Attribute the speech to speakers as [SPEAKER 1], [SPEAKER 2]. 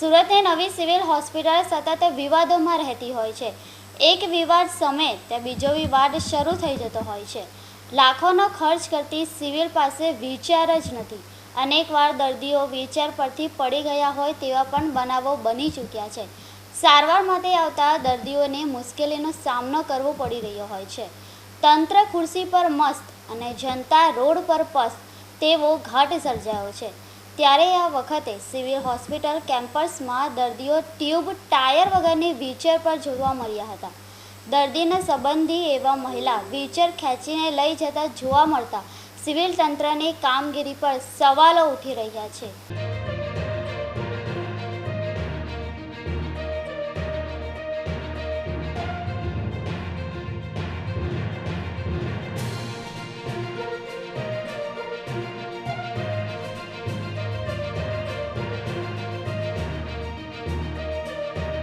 [SPEAKER 1] સુરતની નવી civil hospital સતત વિવાદોમાં રહેતી હોય છે. એક વિવાદ સમયે ત્યાં બીજો વિવાદ શરૂ થઈ જતો હોય છે. લાખોનો ખર્ચ કરતી સિવિલ પાસે વિચાર જ નથી. અનેકવાર દર્દીઓ વિચાર પરથી પડી ગયા હોય તેવા પણ બનાવો બની ચૂક્યા છે. સારવાર માટે આવતા દર્દીઓને મુશ્કેલીનો સામનો કરવો પડી રહ્યો હોય છે. તંત્ર ખુરશી પર મસ્ત અને જનતા રોડ પર પસ્ત તેવો ઘાટ સર્જાયો છે. ત્યારે આ વખતે સિવિલ હોસ્પિટલ કેમ્પસમાં દર્દીઓ ટ્યુબ ટાયર વગરની વ્હીલચેર પર જોવા મળ્યા હતા. દર્દીના સંબંધી એવા મહિલા વ્હીલચેર ખેંચીને લઈ જતા જોવા મળતા સિવિલ તંત્રની કામગીરી પર સવાલો ઉઠી રહ્યા છે.